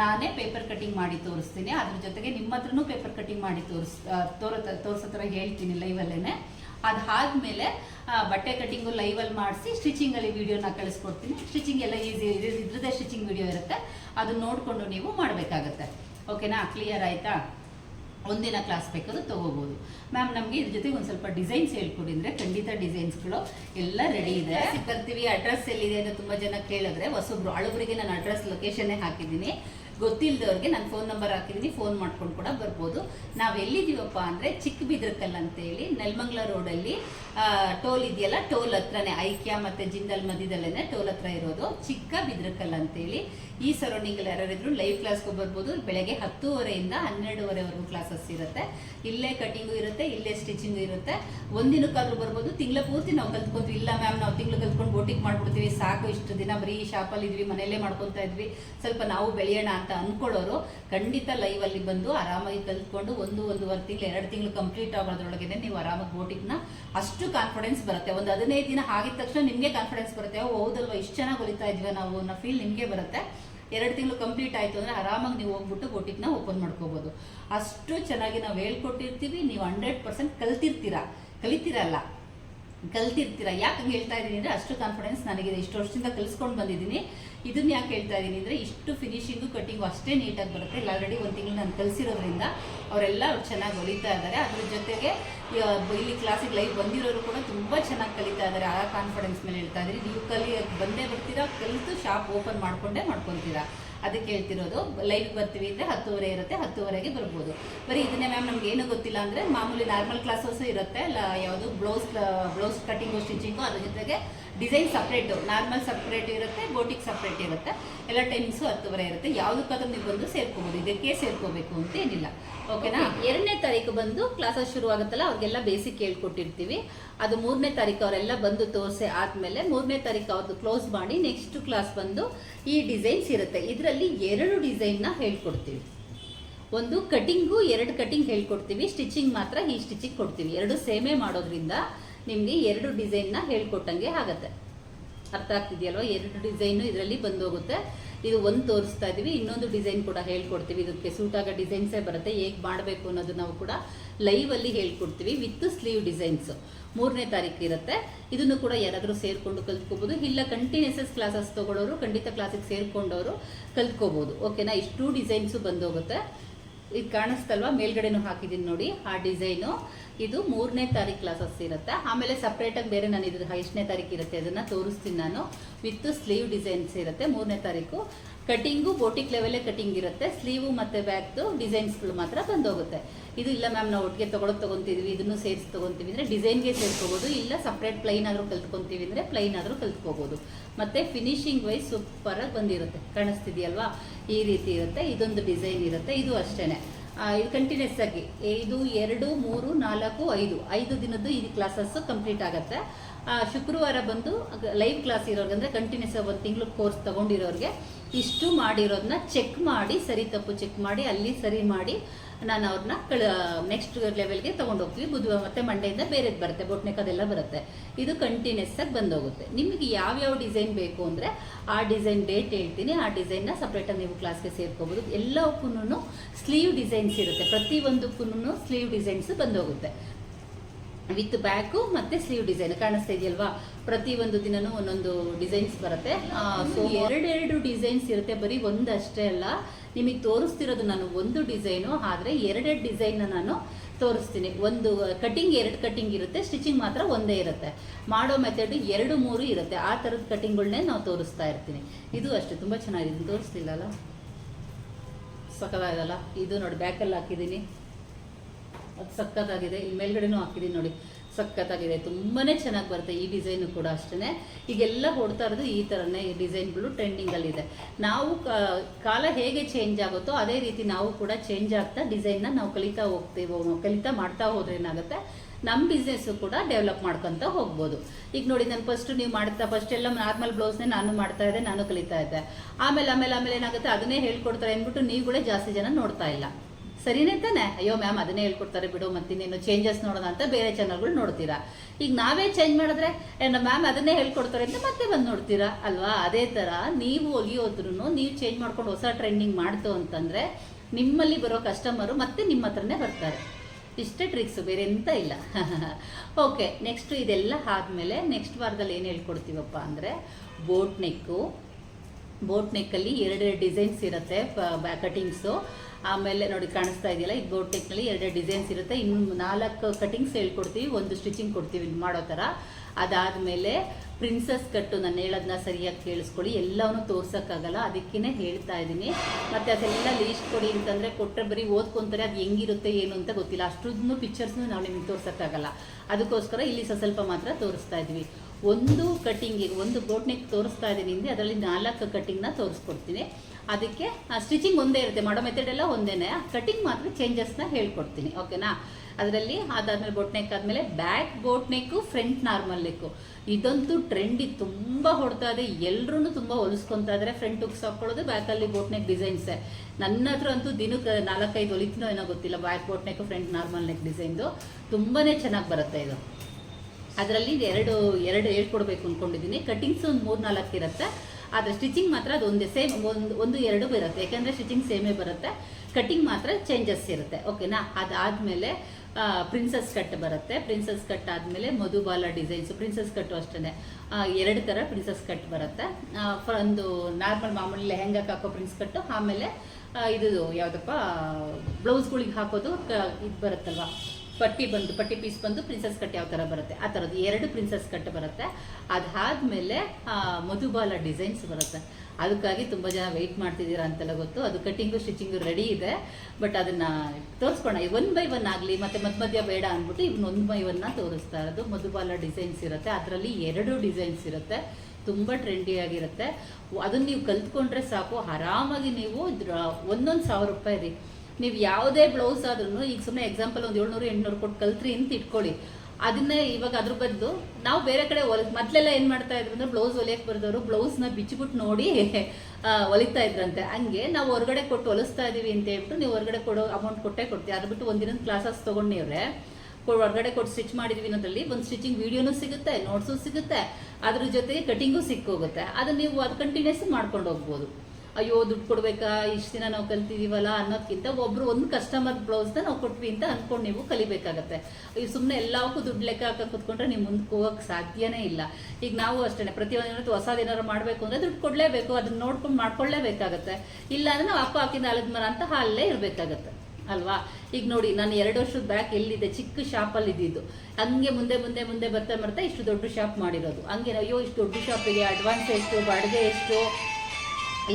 A: ನಾನೇ ಪೇಪರ್ ಕಟ್ಟಿಂಗ್ ಮಾಡಿ ತೋರಿಸ್ತೀನಿ. ಅದ್ರ ಜೊತೆಗೆ ನಿಮ್ಮ ಹತ್ರನೂ ಪೇಪರ್ ಕಟಿಂಗ್ ಮಾಡಿ ತೋರಿಸ್ ತೋರ ತೋರಿಸೋ ಥರ ಹೇಳ್ತೀನಿ ಲೈವಲ್ಲೇ ಅದಾದಮೇಲೆ ಬಟ್ಟೆ ಕಟಿಂಗು ಲೈವಲ್ಲಿ ಮಾಡಿಸಿ ಸ್ಟಿಚಿಂಗಲ್ಲಿ ವೀಡಿಯೋನ ಕಳಿಸ್ಕೊಡ್ತೀನಿ. ಸ್ಟಿಚಿಂಗ್ ಎಲ್ಲ ಈಸಿ ಇದ್ರದ್ದೇ ಸ್ಟಿಚಿಂಗ್ ವಿಡಿಯೋ ಇರುತ್ತೆ. ಅದನ್ನ ನೋಡಿಕೊಂಡು ನೀವು ಮಾಡಬೇಕಾಗತ್ತೆ. ಓಕೆನಾ ಕ್ಲಿಯರ್ ಆಯಿತಾ? ಒಂದಿನ ಕ್ಲಾಸ್ ಬೇಕಾದ್ರೂ ತಗೋಬಹುದು ಮ್ಯಾಮ್ ನಮಗೆ ಇದ್ರ ಜೊತೆಗೆ ಒಂದು ಸ್ವಲ್ಪ ಡಿಸೈನ್ಸ್ ಹೇಳ್ಕೊಡಿ ಅಂದರೆ ಖಂಡಿತ ಡಿಸೈನ್ಸ್ಗಳು ಎಲ್ಲ ರೆಡಿ ಇದೆ. ಬರ್ತೀವಿ ಅಡ್ರೆಸ್ ಎಲ್ಲಿದೆ ಅಂತ ತುಂಬ ಜನ ಕೇಳಿದ್ರೆ ಹೊಸಬ್ರು ಹಳಬರಿಗೆ ನಾನು ಅಡ್ರೆಸ್ ಲೊಕೇಶನ್ನೇ ಹಾಕಿದ್ದೀನಿ. ಗೊತ್ತಿಲ್ಲದವ್ರಿಗೆ ನಾನು ಫೋನ್ ನಂಬರ್ ಹಾಕಿದ್ದೀನಿ ಫೋನ್ ಮಾಡ್ಕೊಂಡು ಕೂಡ ಬರ್ಬೋದು. ನಾವು ಎಲ್ಲಿದ್ದೀವಪ್ಪ ಅಂದರೆ ಚಿಕ್ಕ ಬಿದ್ರಕಲ್ ಅಂತೇಳಿ ನೆಲಮಂಗ್ಲ ರೋಡಲ್ಲಿ ಟೋಲ್ ಇದೆಯಲ್ಲ, ಟೋಲ್ ಹತ್ರನೇ, ಐಕ್ಯ ಮತ್ತು ಜಿಂದಲ್ ಮಧ್ಯದಲ್ಲೇ ಟೋಲ್ ಹತ್ರ ಇರೋದು. ಚಿಕ್ಕ ಬಿದ್ರಕಲ್ ಅಂತೇಳಿ ಈ ಸರೌಂಡಿಂಗಲ್ಲಿ ಯಾರ್ಯಾರಿದ್ರು ಲೈವ್ ಕ್ಲಾಸ್ಗೆ ಬರ್ಬೋದು. ಬೆಳಗ್ಗೆ ಹತ್ತುವರೆಯಿಂದ ಹನ್ನೆರಡುವರೆವರೆಗೂ ಕ್ಲಾಸಸ್ ಇರುತ್ತೆ. ಇಲ್ಲೇ ಕಟಿಂಗು ಇರುತ್ತೆ, ಇಲ್ಲೇ ಸ್ಟಿಚಿಂಗು ಇರುತ್ತೆ. ಒಂದಿನಕ್ಕಾದ್ರೂ ಬರ್ಬೋದು. ತಿಂಗಳ ಪೂರ್ತಿ ನಾವು ಕಲ್ತ್ಕೊತೀವಿ. ಇಲ್ಲ ಮ್ಯಾಮ್ ನಾವು ತಿಂಗಳು ಕಲ್ತ್ಕೊಂಡು ಬೋಟಿಂಗ್ ಮಾಡ್ಬಿಡ್ತೀವಿ. ಸಾಕು ಇಷ್ಟು ದಿನ ಬರೀ ಶಾಪಲ್ಲಿ ಇದ್ವಿ, ಮನೆಯಲ್ಲೇ ಮಾಡ್ಕೊತಾ ಇದ್ವಿ. ಸ್ವಲ್ಪ ನಾವು ಬೆಳೆಯೋಣ ಅಂತ ಅನ್ಕೊಳ್ಳೋರು ಖಂಡಿತ ಲೈವ್ ಅಲ್ಲಿ ಬಂದು ಆರಾಮಾಗಿ ಕಲ್ತ್ಕೊಂಡು ಒಂದು, ಒಂದೂವರೆ ತಿಂಗಳು, ಎರಡು ತಿಂಗಳು ಕಂಪ್ಲೀಟ್ ಆಗೋದ್ರೊಳಗೆ ನೀವು ಆರಾಮಾಗಿ ಬೋಟಿಂಗ್ನ ಅಷ್ಟು ಕಾನ್ಫಿಡೆನ್ಸ್ ಬರುತ್ತೆ. ಒಂದು ಹದಿನೈದು ದಿನ ಆಗಿದ ತಕ್ಷಣ ನಿಮಗೆ ಕಾನ್ಫಿಡೆನ್ಸ್ ಬರುತ್ತೆ. ಹೌದಲ್ವ, ಇಷ್ಟು ಚೆನ್ನಾಗಿ ಹೊಲಿತಾ ಇದ್ವಿ ನಾವು ಅನ್ನೋ ಫೀಲ್ ನಿಮಗೆ ಬರುತ್ತೆ. ಎರಡು ತಿಂಗಳು ಕಂಪ್ಲೀಟ್ ಆಯಿತು ಅಂದರೆ ಆರಾಮಾಗಿ ನೀವು ಹೋಗ್ಬಿಟ್ಟು ಬೋಟಿಕ್ನ ಓಪನ್ ಮಾಡ್ಕೋಬೋದು. ಅಷ್ಟು ಚೆನ್ನಾಗಿ ನಾವು ಹೇಳ್ಕೊಟ್ಟಿರ್ತೀವಿ. ನೀವು ಹಂಡ್ರೆಡ್ ಪರ್ಸೆಂಟ್ ಕಲ್ತಿರ್ತೀರ. ಕಲಿತಿರಲ್ಲ. ಕಲ್ತಿರ್ತೀರಾ. ಯಾಕೆ ಹೇಳ್ತಾ ಇದ್ದೀನಿ ಅಂದರೆ ಅಷ್ಟು ಕಾನ್ಫಿಡೆನ್ಸ್ ನನಗಿದೆ. ಇಷ್ಟು ವರ್ಷದಿಂದ ಕಲಿಸ್ಕೊಂಡು ಬಂದಿದ್ದೀನಿ. ಇದನ್ನ ಯಾಕೆ ಹೇಳ್ತಾ ಇದ್ದೀನಿ ಅಂದರೆ ಇಷ್ಟು ಫಿನಿಶಿಂಗು ಕಟ್ಟಿಂಗು ಅಷ್ಟೇ ನೀಟಾಗಿ ಬರುತ್ತೆ. ಇಲ್ಲ ಆಲ್ರೆಡಿ ಒಂದು ತಿಂಗಳು ನಾನು ಕಲಿಸಿರೋದ್ರಿಂದ ಅವರೆಲ್ಲ ಅವ್ರು ಚೆನ್ನಾಗಿ ಹೊಲಿತಾ ಇದ್ದಾರೆ ಅದ್ರ ಜೊತೆಗೆ ಇಲ್ಲಿ ಕ್ಲಾಸಿಗೆ ಲೈವ್ ಬಂದಿರೋರು ಕೂಡ ತುಂಬ ಚೆನ್ನಾಗಿ ಕಲಿತಾ ಇದ್ದಾರೆ ಆ ಕಾನ್ಫಿಡೆನ್ಸ್ ಮೇಲೆ ಹೇಳ್ತಾ ಇದ್ದೀನಿ. ನೀವು ಕಲಿ ಬಂದೇ ಬರ್ತೀರಾ, ಕಲಿತು ಶಾಪ್ ಓಪನ್ ಮಾಡ್ಕೊಂಡೇ ಮಾಡ್ಕೊತೀರಾ? ಅದಕ್ಕೆ ಹೇಳ್ತಿರೋದು ಲೈವ್ ಬರ್ತೀವಿ ಅಂದರೆ ಹತ್ತುವರೆ ಇರುತ್ತೆ, ಹತ್ತುವರೆಗೆ ಬರ್ಬೋದು. ಬರೀ ಇದನ್ನೇ ಮ್ಯಾಮ್ ನಮ್ಗೆ ಏನು ಗೊತ್ತಿಲ್ಲ ಅಂದರೆ ಮಾಮೂಲಿ ನಾರ್ಮಲ್ ಕ್ಲಾಸಸ್ಸು ಇರುತ್ತೆ. ಲ ಯಾವುದು ಬ್ಲೌಸ್ ಬ್ಲೌಸ್ ಕಟ್ಟಿಂಗು ಸ್ಟಿಚಿಂಗು ಅದ್ರ ಜೊತೆಗೆ ಡಿಸೈನ್ ಸಪ್ರೇಟು, ನಾರ್ಮಲ್ ಸಪ್ರೇಟ್ ಇರುತ್ತೆ ಬೋಟಿಗೆ ಸಪ್ರೇಟ್ ಇರುತ್ತೆ. ಎಲ್ಲ ಟೈಮ್ಸು ಹತ್ತುವರೆ ಇರುತ್ತೆ. ಯಾವುದಕ್ಕಾದ್ರೂ ನೀವು ಬಂದು ಸೇರ್ಕೋಬೋದು. ಇದಕ್ಕೆ ಸೇರ್ಕೋಬೇಕು ಅಂತ ಏನಿಲ್ಲ. ಓಕೆನಾ? ಎರಡನೇ ತಾರೀಕು ಬಂದು ಕ್ಲಾಸಸ್ ಶುರು ಆಗುತ್ತಲ್ಲ, ಅವ್ರಿಗೆಲ್ಲ ಬೇಸಿಕ್ ಹೇಳ್ಕೊಟ್ಟಿರ್ತೀವಿ ಅದು ಮೂರನೇ ತಾರೀಕು ಅವರೆಲ್ಲ ಬಂದು ತೋರಿಸಿ ಆದಮೇಲೆ ಮೂರನೇ ತಾರೀಕು ಅವ್ರದ್ದು ಕ್ಲೋಸ್ ಮಾಡಿ ನೆಕ್ಸ್ಟ್ ಕ್ಲಾಸ್ ಬಂದು ಈ ಡಿಸೈನ್ಸ್ ಇರುತ್ತೆ. ಇದರಲ್ಲಿ ಎರಡು ಡಿಸೈನ್ನ ಹೇಳ್ಕೊಡ್ತೀವಿ. ಒಂದು ಕಟಿಂಗು ಎರಡು ಕಟಿಂಗ್ ಹೇಳ್ಕೊಡ್ತೀವಿ. ಸ್ಟಿಚಿಂಗ್ ಮಾತ್ರ ಈ ಸ್ಟಿಚಿಂಗ್ ಕೊಡ್ತೀವಿ. ಎರಡು ಸೇಮೇ ಮಾಡೋದ್ರಿಂದ ನಿಮಗೆ ಎರಡು ಡಿಸೈನ್ನ ಹೇಳ್ಕೊಟ್ಟಂಗೆ ಆಗತ್ತೆ. ಅರ್ಥ ಆಗ್ತಿದೆಯಲ್ವ? ಎರಡು ಡಿಸೈನು ಇದರಲ್ಲಿ ಬಂದೋಗುತ್ತೆ. ಇದು ಒಂದು ತೋರಿಸ್ತಾ ಇದೀವಿ, ಇನ್ನೊಂದು ಡಿಸೈನ್ ಕೂಡ ಹೇಳ್ಕೊಡ್ತೀವಿ. ಇದಕ್ಕೆ ಸೂಟ್ ಆಗೋ ಡಿಸೈನ್ಸೇ ಬರುತ್ತೆ, ಹೇಗೆ ಮಾಡಬೇಕು ಅನ್ನೋದು ನಾವು ಕೂಡ ಲೈವಲ್ಲಿ ಹೇಳ್ಕೊಡ್ತೀವಿ ವಿತ್ ಸ್ಲೀವ್ ಡಿಸೈನ್ಸ್ ಮೂರನೇ ತಾರೀಕು ಇರುತ್ತೆ. ಇದನ್ನು ಕೂಡ ಯಾರಾದರೂ ಸೇರಿಕೊಂಡು ಕಲ್ತ್ಕೋಬೋದು. ಇಲ್ಲ ಕಂಟಿನ್ಯೂಸಸ್ ಕ್ಲಾಸಸ್ ತೊಗೊಳೋರು ಖಂಡಿತ ಕ್ಲಾಸಿಗೆ ಸೇರಿಕೊಂಡವರು ಕಲ್ತ್ಕೋಬೋದು. ಓಕೆನಾ ಇಷ್ಟು ಡಿಸೈನ್ಸು ಬಂದೋಗುತ್ತೆ. ಇದು ಕಾಣಿಸ್ತಲ್ವಾ? ಮೇಲ್ಗಡೆನೂ ಹಾಕಿದ್ದೀನಿ ನೋಡಿ, ಆ ಡಿಸೈನು. ಇದು ಮೂರನೇ ತಾರೀಕು ಕ್ಲಾಸಸ್ ಇರುತ್ತೆ. ಆಮೇಲೆ ಸಪ್ರೇಟಾಗಿ ಬೇರೆ ನಾನು ಇದು ಎಷ್ಟನೇ ತಾರೀಕು ಇರುತ್ತೆ. ಅದನ್ನು ತೋರಿಸ್ತೀನಿ ನಾನು. ವಿತ್ ಸ್ಲೀವ್ ಡಿಸೈನ್ಸ್ ಇರುತ್ತೆ ಮೂರನೇ ತಾರೀಕು. ಕಟಿಂಗು ಬೋಟಿಕ್ ಲೆವೆಲೇ ಕಟಿಂಗ್ ಇರುತ್ತೆ. ಸ್ಲೀವು ಮತ್ತು ಬ್ಯಾಗ್ದು ಡಿಸೈನ್ಸ್ಗಳು ಮಾತ್ರ ಬಂದೋಗುತ್ತೆ. ಇದು ಇಲ್ಲ ಮ್ಯಾಮ್ ನಾವು ಒಟ್ಟಿಗೆ ತೊಗೊಳೋದು ತೊಗೊತಿದ್ವಿ, ಇದನ್ನು ಸೇರಿಸಿ ತೊಗೊತೀವಿ ಅಂದರೆ ಡಿಸೈನ್ಗೆ ಸೇರ್ಕೋಬೋದು, ಇಲ್ಲ ಸಪ್ರೇಟ್ ಪ್ಲೈನ್ ಆದರೂ ಕಲ್ತ್ಕೊತೀವಿ ಅಂದರೆ ಪ್ಲೈನ್ ಆದರೂ ಕಲ್ತ್ಕೋಬೋದು. ಮತ್ತು ಫಿನಿಶಿಂಗ್ ವೈಸ್ ಸೂಪರಾಗಿ ಬಂದಿರುತ್ತೆ. ಕಾಣಿಸ್ತಿದೆಯಲ್ವಾ? ಈ ರೀತಿ ಇರುತ್ತೆ. ಇದೊಂದು ಡಿಸೈನ್ ಇರುತ್ತೆ. ಇದು ಅಷ್ಟೇ ಇದು ಕಂಟಿನ್ಯೂಸ್ ಆಗಿ. ಇದು ಎರಡು, ಮೂರು, ನಾಲ್ಕು, ಐದು. ಐದು ದಿನದ್ದು ಈ ಕ್ಲಾಸಸ್ಸು ಕಂಪ್ಲೀಟ್ ಆಗುತ್ತೆ. ಶುಕ್ರವಾರ ಬಂದು ಲೈವ್ ಕ್ಲಾಸ್ ಇರೋರ್ಗೆ ಅಂದರೆ ಕಂಟಿನ್ಯೂಸ್ ಒಂದು ತಿಂಗಳು ಕೋರ್ಸ್ ತೊಗೊಂಡಿರೋರಿಗೆ ಇಷ್ಟು ಮಾಡಿರೋದನ್ನ ಚೆಕ್ ಮಾಡಿ, ಸರಿ ತಪ್ಪು ಚೆಕ್ ಮಾಡಿ, ಅಲ್ಲಿ ಸರಿ ಮಾಡಿ ನಾನು ಅವ್ರನ್ನ ಕಳ ನೆಕ್ಸ್ಟ್ ಲೆವೆಲ್ಗೆ ತೊಗೊಂಡೋಗ್ತೀವಿ. ಬುಧವಾರ ಮತ್ತು ಮಂಡೆಯಿಂದ ಬೇರೆದು ಬರುತ್ತೆ. ಬೊಟ್ನೆಕ್ ಅದೆಲ್ಲ ಬರುತ್ತೆ. ಇದು ಕಂಟಿನ್ಯೂಸ್ ಆಗಿ ಬಂದೋಗುತ್ತೆ. ನಿಮಗೆ ಯಾವ್ಯಾವ ಡಿಸೈನ್ ಬೇಕು ಅಂದರೆ ಆ ಡಿಸೈನ್ ಡೇಟ್ ಹೇಳ್ತೀನಿ. ಆ ಡಿಸೈನ್ನ ಸಪ್ರೇಟಾಗಿ ನೀವು ಕ್ಲಾಸ್ಗೆ ಸೇರ್ಕೋಬೋದು. ಎಲ್ಲವಕ್ಕೂ ಸ್ಲೀವ್ ಡಿಸೈನ್ಸ್ ಇರುತ್ತೆ. ಪ್ರತಿಯೊಂದಕ್ಕೂ ಸ್ಲೀವ್ ಡಿಸೈನ್ಸ್ ಬಂದೋಗುತ್ತೆ. ವಿತ್ ಬ್ಯಾಕು ಮತ್ತೆ ಸ್ಲೀವ್ ಡಿಸೈನ್ ಕಾಣಿಸ್ತಾ ಇದೆಯಲ್ವಾ? ಪ್ರತಿ ಒಂದು ದಿನನೂ ಒಂದೊಂದು ಡಿಸೈನ್ಸ್ ಬರುತ್ತೆ. ಸೊ ಎರಡೆರಡು ಡಿಸೈನ್ಸ್ ಇರುತ್ತೆ. ಬರೀ ಒಂದಷ್ಟೇ ಅಲ್ಲ. ನಿಮಗೆ ತೋರಿಸ್ತಿರೋದು ನಾನು ಒಂದು ಡಿಸೈನು ಆದರೆ ಎರಡೆರಡು ಡಿಸೈನ್ನ ನಾನು ತೋರಿಸ್ತೀನಿ. ಒಂದು ಕಟಿಂಗ್ ಎರಡು ಕಟಿಂಗ್ ಇರುತ್ತೆ ಸ್ಟಿಚಿಂಗ್ ಮಾತ್ರ ಒಂದೇ ಇರುತ್ತೆ. ಮಾಡೋ ಮೆಥಡ್ ಎರಡು ಮೂರು ಇರುತ್ತೆ. ಆ ಥರದ ಕಟಿಂಗ್ಗಳನ್ನೇ ನಾವು ತೋರಿಸ್ತಾ ಇರ್ತೀನಿ. ಇದು ಅಷ್ಟೇ. ತುಂಬ ಚೆನ್ನಾಗಿದೆ. ತೋರಿಸ್ತಿಲ್ಲ ಸಕಲ ಇದಲ್ಲ ಇದು ನೋಡಿ ಬ್ಯಾಕಲ್ಲಿ ಹಾಕಿದ್ದೀನಿ. ಅದು ಸಖತ್ತಾಗಿದೆ. ಈ ಮೇಲ್ಗಡೆನೂ ಹಾಕಿದ್ದೀನಿ ನೋಡಿ. ಸಖತ್ತಾಗಿದೆ. ತುಂಬಾ ಚೆನ್ನಾಗಿ ಬರುತ್ತೆ ಈ ಡಿಸೈನು ಕೂಡ ಅಷ್ಟೇ ಈಗೆಲ್ಲ ಹೊಡ್ತಾ ಇರೋದು ಈ ಥರನೇ ಈ ಡಿಸೈನ್ಗಳು ಟ್ರೆಂಡಿಂಗಲ್ಲಿದೆ ನಾವು ಕಾಲ ಹೇಗೆ ಚೇಂಜ್ ಆಗುತ್ತೋ ಅದೇ ರೀತಿ ನಾವು ಕೂಡ ಚೇಂಜ್ ಆಗ್ತಾ ಡಿಸೈನ್ನ ನಾವು ಕಲಿತಾ ಹೋಗ್ತೀವಿ, ಕಲಿತಾ ಮಾಡ್ತಾ ಹೋದ್ರೆ ಏನಾಗುತ್ತೆ? ನಮ್ಮ ಬಿಸ್ನೆಸ್ಸು ಕೂಡ ಡೆವಲಪ್ ಮಾಡ್ಕೊತ ಹೋಗ್ಬೋದು. ಈಗ ನೋಡಿ, ನಾನು ಫಸ್ಟ್ ನೀವು ಮಾಡ್ತಾ ಫಸ್ಟ್ ಎಲ್ಲ ನಾರ್ಮಲ್ ಬ್ಲೌಸ್ನೇ ನಾನು ಮಾಡ್ತಾ ಇದ್ದೆ, ನಾನು ಕಲಿತಾ ಇದ್ದೆ. ಆಮೇಲೆ ಆಮೇಲೆ ಆಮೇಲೆ ಏನಾಗುತ್ತೆ? ಅದನ್ನೇ ಹೇಳ್ಕೊಡ್ತಾರೆ ಅಂದ್ಬಿಟ್ಟು ನೀವುಗಳೇ ಜಾಸ್ತಿ ಜನ ನೋಡ್ತಾ ಇಲ್ಲ. ಸರಿನೇ ತಾನೆ? ಅಯ್ಯೋ ಮ್ಯಾಮ್ ಅದನ್ನೇ ಹೇಳ್ಕೊಡ್ತಾರೆ, ಬಿಡು ಮತ್ತಿನ್ನೇನು ಚೇಂಜಸ್ ನೋಡೋಣ ಅಂತ ಬೇರೆ ಚಾನಲ್ಗಳು ನೋಡ್ತೀರಾ. ಈಗ ನಾವೇ ಚೇಂಜ್ ಮಾಡಿದ್ರೆ, ಏನು ಮ್ಯಾಮ್ ಅದನ್ನೇ ಹೇಳ್ಕೊಡ್ತಾರೆ ಅಂತ ಮತ್ತೆ ಬಂದು ನೋಡ್ತೀರಾ? ಅಲ್ವಾ? ಅದೇ ಥರ ನೀವು ಒಲಿಯೋದ್ರೂ ನೀವು ಚೇಂಜ್ ಮಾಡ್ಕೊಂಡು ಹೊಸ ಟ್ರೆಂಡಿಂಗ್ ಮಾಡ್ತು ಅಂತಂದರೆ ನಿಮ್ಮಲ್ಲಿ ಬರೋ ಕಸ್ಟಮರು ಮತ್ತೆ ನಿಮ್ಮ ಹತ್ರನೇ ಬರ್ತಾರೆ. ಇಷ್ಟೇ ಟ್ರಿಕ್ಸು ಬೇರೆ ಎಂತ ಇಲ್ಲ. [laughs] ಓಕೆ ನೆಕ್ಸ್ಟ್ ಇದೆಲ್ಲ ಆದಮೇಲೆ ನೆಕ್ಸ್ಟ್ ವಾರದಲ್ಲಿ ಏನು ಹೇಳ್ಕೊಡ್ತೀವಪ್ಪ ಅಂದರೆ ಬೋಟ್ ನೆಕ್ಕು ಬೋಟ್ ನೆಕ್ಕಲ್ಲಿ ಎರಡೆರಡು ಡಿಸೈನ್ಸ್ ಇರುತ್ತೆ ಕಟಿಂಗ್ಸು ಆಮೇಲೆ ನೋಡಿ ಕಾಣಿಸ್ತಾ ಇದೆಯಲ್ಲ, ಈ ಬೋಟ್ ನೆಕ್ನಲ್ಲಿ ಎರಡೇ ಡಿಸೈನ್ಸ್ ಇರುತ್ತೆ. ಇನ್ನು ನಾಲ್ಕು ಕಟಿಂಗ್ಸ್ ಹೇಳ್ಕೊಡ್ತೀವಿ, ಒಂದು ಸ್ಟಿಚಿಂಗ್ ಕೊಡ್ತೀವಿ ಮಾಡೋ ಥರ ಅದಾದಮೇಲೆ ಪ್ರಿನ್ಸಸ್ ಕಟ್ಟು ನಾನು ಹೇಳೋದನ್ನ ಸರಿಯಾಗಿ ಕೇಳಿಸ್ಕೊಳ್ಳಿ. ಎಲ್ಲವನ್ನೂ ತೋರ್ಸೋಕ್ಕಾಗಲ್ಲ ಅದಕ್ಕೇ ಹೇಳ್ತಾ ಇದ್ದೀನಿ. ಮತ್ತು ಅದೆಲ್ಲ ಲೀಸ್ಟ್ ಕೊಡಿ ಅಂತಂದರೆ ಕೊಟ್ಟರೆ ಬರೀ ಓದ್ಕೊತಾರೆ, ಅದು ಹೆಂಗಿರುತ್ತೆ, ಏನು ಅಂತ ಗೊತ್ತಿಲ್ಲ. ಅಷ್ಟನ್ನು ಪಿಕ್ಚರ್ಸ್ನು ನಾವು ನಿಮ್ಗೆ ತೋರ್ಸೋಕ್ಕಾಗಲ್ಲ. ಅದಕ್ಕೋಸ್ಕರ ಇಲ್ಲಿ ಸ್ವಲ್ಪ ಮಾತ್ರ ತೋರಿಸ್ತಾ ಇದ್ವಿ ಒಂದು ಕಟ್ಟಿಂಗಿಗೆ ಒಂದು ಬೋಟ್ ನೆಕ್ ತೋರಿಸ್ತಾ ಇದ್ದೀನಿ ಅಂದರೆ, ಅದರಲ್ಲಿ ನಾಲ್ಕು ಕಟ್ಟಿಂಗ್ನ ತೋರಿಸ್ಕೊಡ್ತೀನಿ. ಅದಕ್ಕೆ ಸ್ಟಿಚಿಂಗ್ ಒಂದೇ ಇರುತ್ತೆ. ಮಾಡೋ ಮೆಥಡ್ ಎಲ್ಲ ಒಂದೇನೆ. ಕಟಿಂಗ್ ಮಾತ್ರ ಚೇಂಜಸ್ನ ಹೇಳ್ಕೊಡ್ತೀನಿ. ಓಕೆನಾ ಅದರಲ್ಲಿ ಅದಾದಮೇಲೆ ಬೋಟ್ ನೆಕ್ ಆದಮೇಲೆ back boat neck front normal neck ಇದಂತೂ ಟ್ರೆಂಡಿ ತುಂಬ ಹೊಡ್ತಾ ಇದೆ. ಎಲ್ಲರೂ ತುಂಬ ಹೊಲಿಸ್ಕೊತಾ ಇದ್ದಾರೆ ಫ್ರಂಟ್ ಹುಕ್ಸ್ ಹಾಕೊಳ್ಳೋದು ಬ್ಯಾಕಲ್ಲಿ ಬೋಟ್ ನೆಕ್ ಡಿಸೈನ್ಸೇ ನನ್ನ ಹತ್ರ ಅಂತೂ ದಿನಕ್ಕೆ ನಾಲ್ಕೈದು ಹೊಲಿತೀನೋ ಏನೋ ಗೊತ್ತಿಲ್ಲ. Back boat neck front normal neck ಡಿಸೈನ್ದು ತುಂಬಾ ಚೆನ್ನಾಗಿ ಬರುತ್ತೆ ಇದು. ಅದರಲ್ಲಿ ಎರಡು ಎರಡು ಹೇಳ್ಕೊಡ್ಬೇಕು ಅಂದ್ಕೊಂಡಿದ್ದೀನಿ ಕಟಿಂಗ್ಸ್ ಒಂದು ಮೂರು ನಾಲ್ಕು ಇರುತ್ತೆ. ಆದರೆ ಸ್ಟಿಚಿಂಗ್ ಮಾತ್ರ ಅದೊಂದೇ ಸೇಮ್ ಒಂದು ಒಂದು ಎರಡು ಬರುತ್ತೆ. ಯಾಕೆಂದರೆ ಸ್ಟಿಚಿಂಗ್ ಸೇಮೇ ಬರುತ್ತೆ. ಕಟ್ಟಿಂಗ್ ಮಾತ್ರ ಚೇಂಜಸ್ ಇರುತ್ತೆ. ಓಕೆನಾ ಅದಾದಮೇಲೆ ಪ್ರಿನ್ಸಸ್ ಕಟ್ ಬರುತ್ತೆ. ಪ್ರಿನ್ಸಸ್ ಕಟ್ ಆದಮೇಲೆ ಮಧುಬಾಲ ಡಿಸೈನ್ಸ್ ಪ್ರಿನ್ಸಸ್ ಕಟ್ಟು ಅಷ್ಟೇ ಎರಡು ಥರ ಪ್ರಿನ್ಸಸ್ ಕಟ್ ಬರುತ್ತೆ. ಒಂದು ನಾರ್ಮಲ್ ಮಾಮೂಲಿ ಲೆಹೆಂಗಾಕ್ಕೆ ಹಾಕೋ ಪ್ರಿನ್ಸ್ ಕಟ್ಟು ಆಮೇಲೆ ಇದು ಯಾವುದಪ್ಪ ಬ್ಲೌಸ್ಗಳಿಗೆ ಹಾಕೋದು ಇದು ಬರುತ್ತಲ್ವ? ಪಟ್ಟಿ ಬಂದು, ಪಟ್ಟಿ ಪೀಸ್ ಬಂದು ಪ್ರಿನ್ಸಸ್ ಕಟ್ ಯಾವ ಥರ ಬರುತ್ತೆ? ಆ ಥರದ್ದು ಎರಡು ಪ್ರಿನ್ಸಸ್ ಕಟ್ ಬರುತ್ತೆ. ಅದಾದಮೇಲೆ ಮಧುಬಾಲ ಡಿಸೈನ್ಸ್ ಬರುತ್ತೆ. ಅದಕ್ಕಾಗಿ ತುಂಬ ಜನ ವೆಯ್ಟ್ ಮಾಡ್ತಿದ್ದೀರಾ ಅಂತೆಲ್ಲ ಗೊತ್ತು. ಅದು ಕಟ್ಟಿಂಗು ಸ್ಟಿಚಿಂಗು ರೆಡಿ ಇದೆ. ಬಟ್ ಅದನ್ನು ತೋರಿಸ್ಕೊಣ ಒನ್ ಬೈ ಒನ್ ಆಗಲಿ, ಮತ್ತು ಮಧ್ಯ ಮಧ್ಯ ಬೇಡ ಅಂದ್ಬಿಟ್ಟು ಇವನ್ ಒನ್ ಬೈ ಒನ್ನ ತೋರಿಸ್ತಾ ಇರೋದು. ಮಧುಬಾಲ ಡಿಸೈನ್ಸ್ ಇರುತ್ತೆ. ಅದರಲ್ಲಿ ಎರಡು ಡಿಸೈನ್ಸ್ ಇರುತ್ತೆ. ತುಂಬ ಟ್ರೆಂಡಿಯಾಗಿರುತ್ತೆ ಅದನ್ನು ನೀವು ಕಲ್ತ್ಕೊಂಡ್ರೆ ಸಾಕು. ಆರಾಮಾಗಿ ನೀವು ಒಂದೊಂದು ಸಾವಿರ ರೂಪಾಯಿ ರೀ. ನೀವು ಯಾವುದೇ ಬ್ಲೌಸ್ ಆದ್ರೂ ಈಗ ಸುಮ್ಮನೆ ಎಕ್ಸಾಂಪಲ್ ಒಂದು ಏಳ್ನೂರು, ಎಂಟುನೂರು ಕೊಟ್ಟು ಕಲ್ತ್ರಿ ಅಂತ ಇಟ್ಕೊಳ್ಳಿ. ಅದನ್ನೇ ಇವಾಗ ಅದ್ರ ಬದಲು ನಾವು ಬೇರೆ ಕಡೆ ಹೊಲ ಮೊದಲೆಲ್ಲ ಏನು ಮಾಡ್ತಾ ಇದ್ರು ಅಂದ್ರೆ ಬ್ಲೌಸ್ ಹೊಲಿಯಕ್ಕೆ ಬರ್ದವರು ಬ್ಲೌಸ್ನ ಬಿಚ್ಚಿಬಿಟ್ಟು ನೋಡಿ ಹೊಲಿತಾ ಇದ್ರಂತೆ. ಹಂಗೆ ನಾವು ಹೊರಗಡೆ ಕೊಟ್ಟು ಹೊಲಿಸ್ತಾ ಇದೀವಿ ಅಂತ ಹೇಳ್ಬಿಟ್ಟು ನೀವು ಹೊರಗಡೆ ಕೊಡೋ ಅಮೌಂಟ್ ಕೊಟ್ಟೇ ಕೊಡ್ತೀವಿ. ಅದು ಬಿಟ್ಟು ಒಂದಿನ ಕ್ಲಾಸಸ್ ತೊಗೊಂಡಿವ್ರೆ ಹೊರಗಡೆ ಕೊಟ್ಟು ಸ್ಟಿಚ್ ಮಾಡಿದ್ವಿ ಅನ್ನೋದ್ರಲ್ಲಿ ಒಂದು ಸ್ಟಿಚಿಂಗ್ ವಿಡಿಯೋನೂ ಸಿಗುತ್ತೆ ನೋಟ್ಸು ಸಿಗುತ್ತೆ. ಅದ್ರ ಜೊತೆಗೆ ಕಟಿಂಗು ಸಿಕ್ಕೋಗುತ್ತೆ. ಅದು ನೀವು ಅದು ಕಂಟಿನ್ಯೂಸ್ ಮಾಡ್ಕೊಂಡು ಹೋಗ್ಬೋದು. ಅಯ್ಯೋ, ದುಡ್ಡು ಕೊಡ್ಬೇಕಾ? ಇಷ್ಟು ದಿನ ನಾವು ಕಲ್ತಿದೀವಲ್ಲ ಅನ್ನೋದಕ್ಕಿಂತ ಒಬ್ರು ಒಂದು ಕಸ್ಟಮರ್ ಬ್ಲೌಸ್ನ ನಾವು ಕೊಟ್ವಿ ಅಂತ ಅನ್ಕೊಂಡು ನೀವು ಕಲಿಬೇಕಾಗತ್ತೆ. ಈ ಸುಮ್ಮನೆ ಎಲ್ಲವಕ್ಕೂ ದುಡ್ಡು ಲೆಕ್ಕ ಹಾಕಕ್ಕೆ ಕೂತ್ಕೊಂಡ್ರೆ ನೀವು ಮುಂದಕ್ಕೆ ಹೋಗೋಕ್ಕೆ ಸಾಧ್ಯನೇ ಇಲ್ಲ. ಈಗ ನಾವು ಅಷ್ಟೇ ಪ್ರತಿಯೊಂದು ಹೊಸದು ಏನಾದ್ರು ಮಾಡಬೇಕು ಅಂದರೆ ದುಡ್ಡು ಕೊಡಲೇಬೇಕು, ಅದನ್ನ ನೋಡ್ಕೊಂಡು ಮಾಡ್ಕೊಳ್ಳೇಬೇಕಾಗತ್ತೆ. ಇಲ್ಲ ಅಂದ್ರೆ ನಾವು ಅಪ್ಪ ಹಾಕಿದ ಆಲದ ಮರ ಅಂತ ಅಲ್ಲೇ ಇರಬೇಕಾಗತ್ತೆ. ಅಲ್ವಾ? ಈಗ ನೋಡಿ, ನಾನು ಎರಡು ವರ್ಷದ ಬ್ಯಾಕ್ ಎಲ್ಲಿದೆ ಚಿಕ್ಕ ಶಾಪಲ್ಲಿ ಇದ್ದಿದ್ದು. ಹಂಗೆ ಮುಂದೆ ಮುಂದೆ ಮುಂದೆ ಬರ್ತಾ ಬರ್ತಾ ಇಷ್ಟು ದೊಡ್ಡ ಶಾಪ್ ಮಾಡಿರೋದು. ಹಂಗೆ ಅಯ್ಯೋ, ಇಷ್ಟು ದೊಡ್ಡ ಶಾಪಿಗೆ ಅಡ್ವಾನ್ಸ್ ಎಷ್ಟು, ಬಾಡಿಗೆ ಎಷ್ಟು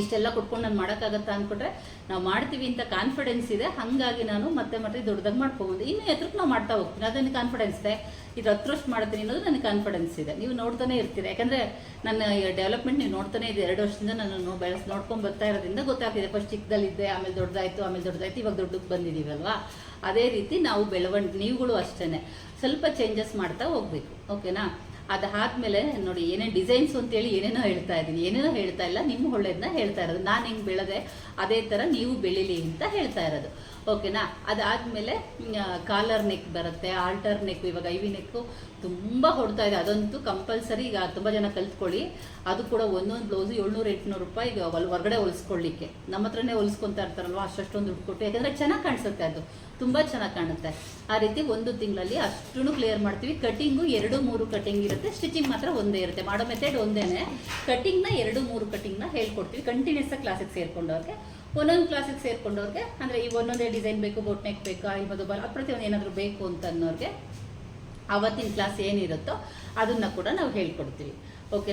A: ಇಷ್ಟೆಲ್ಲ ಕೊಟ್ಕೊಂಡು ನಾನು ಮಾಡೋಕ್ಕಾಗತ್ತಾ ಅಂದ್ಬಿಟ್ರೆ ನಾವು ಮಾಡ್ತೀವಿ ಅಂತ ಕಾನ್ಫಿಡೆನ್ಸ್ ಇದೆ, ಹಾಗಾಗಿ ನಾನು ಮತ್ತೆ ಮತ್ತೆ ದೊಡ್ಡದಾಗಿ ಮಾಡ್ಕೊಬೋದು ಇನ್ನು ಎತ್ರಕ್ಕೆ ನಾವು ಮಾಡ್ತಾ ಹೋಗ್ತೀನಿ ಅದನ್ನು ಕಾನ್ಫಿಡೆನ್ಸ್ ಇದೆ. ಇದು ಹತ್ರಷ್ಟು ಮಾಡ್ತೀನಿ ಅನ್ನೋದು ನನಗೆ ಕಾನ್ಫಿಡೆನ್ಸ್ ಇದೆ. ನೀವು ನೋಡ್ತಾನೆ ಇರ್ತೀರ. ಯಾಕಂದರೆ ನನ್ನ ಡೆವಲಪ್ಮೆಂಟ್ ನೀವು ನೋಡ್ತಾನೆ ಇದೆ ಎರಡು ವರ್ಷದಿಂದ ನಾನು ಬೆಳೆಸ್ ನೋಡ್ಕೊಂಡು ಬರ್ತಾ ಇರೋದ್ರಿಂದ ಗೊತ್ತಾಗ್ತಿದೆ. ಫಸ್ಟ್ ಚಿಕ್ಕದಲ್ಲಿದ್ದೆ, ಆಮೇಲೆ ದೊಡ್ಡದಾಯಿತು, ಆಮೇಲೆ ದೊಡ್ಡದಾಯ್ತು. ಇವಾಗ ದೊಡ್ಡಕ್ಕೆ ಬಂದಿದ್ದೀವಲ್ವಾ ಅದೇ ರೀತಿ ನಾವು ಬೆಳವಣಿಗೆ, ನೀವುಗಳು ಅಷ್ಟೇ ಸ್ವಲ್ಪ ಚೇಂಜಸ್ ಮಾಡ್ತಾ ಹೋಗ್ಬೇಕು. ಓಕೆನಾ ಅದಾದ್ಮೇಲೆ ನೋಡಿ ಏನೇ ಡಿಸೈನ್ಸ್ ಅಂತೇಳಿ ಏನೇನೋ ಹೇಳ್ತಾ ಇದ್ದೀನಿ. ಏನೇನೋ ಹೇಳ್ತಾ ಇಲ್ಲ, ನಿಮ್ಮ ಒಳ್ಳೇದನ್ನ ಹೇಳ್ತಾ ಇರೋದು. ನಾನು ಹಿಂಗೆ ಬೆಳೆದೆ, ಅದೇ ಥರ ನೀವು ಬೆಳೀಲಿ ಅಂತ ಹೇಳ್ತಾ ಇರೋದು. ಓಕೆನಾ? ಅದಾದಮೇಲೆ ಕಾಲರ್ ನೆಕ್ ಬರುತ್ತೆ ಆಲ್ಟರ್ ನೆಕ್ ಇವಾಗ ಐವಿ ನೆಕ್ಕು ತುಂಬ ಹೊಡ್ತಾ ಇದೆ. ಅದಂತೂ ಕಂಪಲ್ಸರಿ ಈಗ ತುಂಬ ಜನ ಕಲ್ತ್ಕೊಳ್ಳಿ. ಅದು ಕೂಡ ಒಂದೊಂದು ಬ್ಲೌಸು ಏಳ್ನೂರು, ಎಂಟುನೂರು ರೂಪಾಯಿ, ಈಗ ಹೊಲ್ ಹೊರಗಡೆ ಹೊಲಿಸ್ಕೊಳ್ಳಿಕ್ಕೆ. ನಮ್ಮ ಹತ್ರನೇ ಹೊಲಿಸ್ಕೊತಾ ಇರ್ತಾರಲ್ವ ಅಷ್ಟೊಂದು ದುಡ್ಡು ಕೊಟ್ಟು. ಯಾಕಂದರೆ ಚೆನ್ನಾಗಿ ಕಾಣಿಸುತ್ತೆ ಅದು. ತುಂಬ ಚೆನ್ನಾಗಿ ಕಾಣುತ್ತೆ. ಆ ರೀತಿ ಒಂದು ತಿಂಗಳಲ್ಲಿ ಅಷ್ಟೂ ಕ್ಲಿಯರ್ ಮಾಡ್ತೀವಿ. ಕಟಿಂಗು ಎರಡು, ಮೂರು ಕಟಿಂಗ್ ಇರುತ್ತೆ. ಸ್ಟಿಚಿಂಗ್ ಮಾತ್ರ ಒಂದೇ ಇರುತ್ತೆ. ಮಾಡೋ ಮೆಥಡ್ ಒಂದೇ ಕಟಿಂಗ್ನ ಎರಡು, ಮೂರು ಕಟಿಂಗ್ನ ಹೇಳ್ಕೊಡ್ತೀವಿ. ಕಂಟಿನ್ಯೂಸ್ ಕ್ಲಾಸಿಗೆ ಸೇರ್ಕೊಂಡವ್ರಿಗೆ ಒಂದೊಂದು ಕ್ಲಾಸಿಗೆ ಸೇರ್ಕೊಂಡವ್ರಿಗೆ, ಅಂದರೆ ಈ ಒಂದೊಂದೇ ಡಿಸೈನ್ ಬೇಕು ಬೋಟ್ ನೆಕ್ ಬೇಕಾ ಈ ಮಧುಬಾಲ್ ಪ್ರತಿ ಪ್ರತಿಯೊಂದು ಏನಾದರೂ ಬೇಕು ಅಂತ ಅನ್ನೋರಿಗೆ ಅವತ್ತಿನ ಕ್ಲಾಸ್ ಏನಿರುತ್ತೋ ಅದನ್ನು ಕೂಡ ನಾವು ಹೇಳ್ಕೊಡ್ತೀವಿ. Okay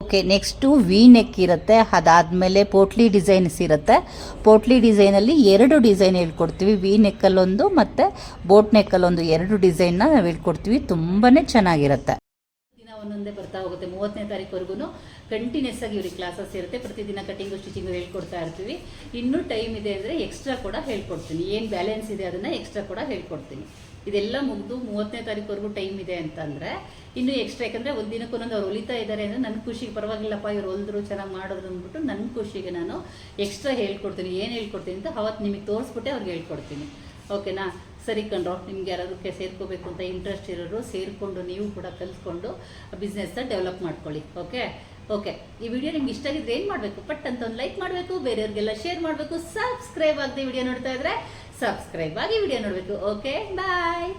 B: okay next V neck ಇರುತ್ತೆ. ಅದಾದಮೇಲೆ ಪೋಟ್ಲಿ ಡಿಸೈನ್ಸ್ ಇರುತ್ತೆ. ಪೋಟ್ಲಿ ಡಿಸೈನಲ್ಲಿ ಎರಡು ಡಿಸೈನ್ ಹೇಳ್ಕೊಡ್ತೀವಿ. ವಿ ನೆಕ್ಕಲ್ಲೊಂದು ಮತ್ತು ಬೋಟ್ ನೆಕ್ಕಲ್ಲೊಂದು ಎರಡು ಡಿಸೈನ್ನ ನಾವು ಹೇಳ್ಕೊಡ್ತೀವಿ. ತುಂಬಾ ಚೆನ್ನಾಗಿರುತ್ತೆ.
A: ಒಂದೊಂದೇ ಬರ್ತಾ ಹೋಗುತ್ತೆ. ಮೂವತ್ತನೇ ತಾರೀಕುವರೆಗೂ ಕಂಟಿನ್ಯೂಸ್ ಆಗಿ ಇವ್ರಿಗೆ ಕ್ಲಾಸಸ್ ಇರುತ್ತೆ. ಪ್ರತಿದಿನ ಕಟಿಂಗು ಸ್ಟಿಚಿಂಗು ಹೇಳ್ಕೊಡ್ತಾ ಇರ್ತೀವಿ. ಇನ್ನೂ ಟೈಮ್ ಇದೆ ಅಂದರೆ ಎಕ್ಸ್ಟ್ರಾ ಕೂಡ ಹೇಳ್ಕೊಡ್ತೀನಿ. ಏನು ಬ್ಯಾಲೆನ್ಸ್ ಇದೆ ಅದನ್ನು ಎಕ್ಸ್ಟ್ರಾ ಕೂಡ ಹೇಳ್ಕೊಡ್ತೀನಿ. ಇದೆಲ್ಲ ಮುಗಿದು ಮೂವತ್ತನೇ ತಾರೀಕುವರೆಗೂ ಟೈಮ್ ಇದೆ ಅಂತಂದರೆ, ಇನ್ನೂ ಎಕ್ಸ್ಟ್ರಾ ಯಾಕಂದರೆ ಒಂದು ದಿನಕ್ಕೊಂದೊಂದು ಅವ್ರು ಹೊಲಿತಾ ಇದ್ದಾರೆ ಅಂದರೆ ನನ್ನ ಖುಷಿಗೆ ಪರವಾಗಿಲ್ಲಪ್ಪ, ಇವ್ರು ಹೊಲಿದ್ರು ಚೆನ್ನಾಗಿ ಮಾಡಿದ್ರು ಅಂದ್ಬಿಟ್ಟು ನನ್ನ ಖುಷಿಗೆ ನಾನು ಎಕ್ಸ್ಟ್ರಾ ಹೇಳ್ಕೊಡ್ತೀನಿ. ಏನು ಹೇಳ್ಕೊಡ್ತೀನಿ ಅಂತ ಅವತ್ತು ನಿಮಗೆ ತೋರಿಸ್ಬಿಟ್ಟೆ ಅವ್ರಿಗೆ ಹೇಳ್ಕೊಡ್ತೀನಿ. ಓಕೆನಾ ಸರಿ ಕಂಡ್ರೋ ನಿಮ್ಗೆ ಯಾರಾದಕ್ಕೆ ಸೇರ್ಕೋಬೇಕು ಅಂತ ಇಂಟ್ರೆಸ್ಟ್ ಇರೋರು ಸೇರಿಕೊಂಡು ನೀವು ಕೂಡ ಕಲಿತ್ಕೊಂಡು ಬಿಸ್ನೆಸ್ನ ಡೆವಲಪ್ ಮಾಡ್ಕೊಳ್ಳಿ ಓಕೆ ಓಕೆ ಈ ವಿಡಿಯೋ ನಿಮ್ಗೆ ಇಷ್ಟ ಆಗಿದ್ರೆ ಏನು ಮಾಡಬೇಕು? ಪಟ್ ಅಂತ ಒಂದು ಲೈಕ್ ಮಾಡಬೇಕು, ಬೇರೆಯವ್ರಿಗೆಲ್ಲ ಶೇರ್ ಮಾಡಬೇಕು ಸಬ್ಸ್ಕ್ರೈಬ್ ಆಗದೆ ವಿಡಿಯೋ ನೋಡ್ತಾ ಇದ್ರೆ ಸಬ್ಸ್ಕ್ರೈಬ್ ಆಗಿ ವಿಡಿಯೋ ನೋಡಬೇಕು ಓಕೆ ಬಾಯ್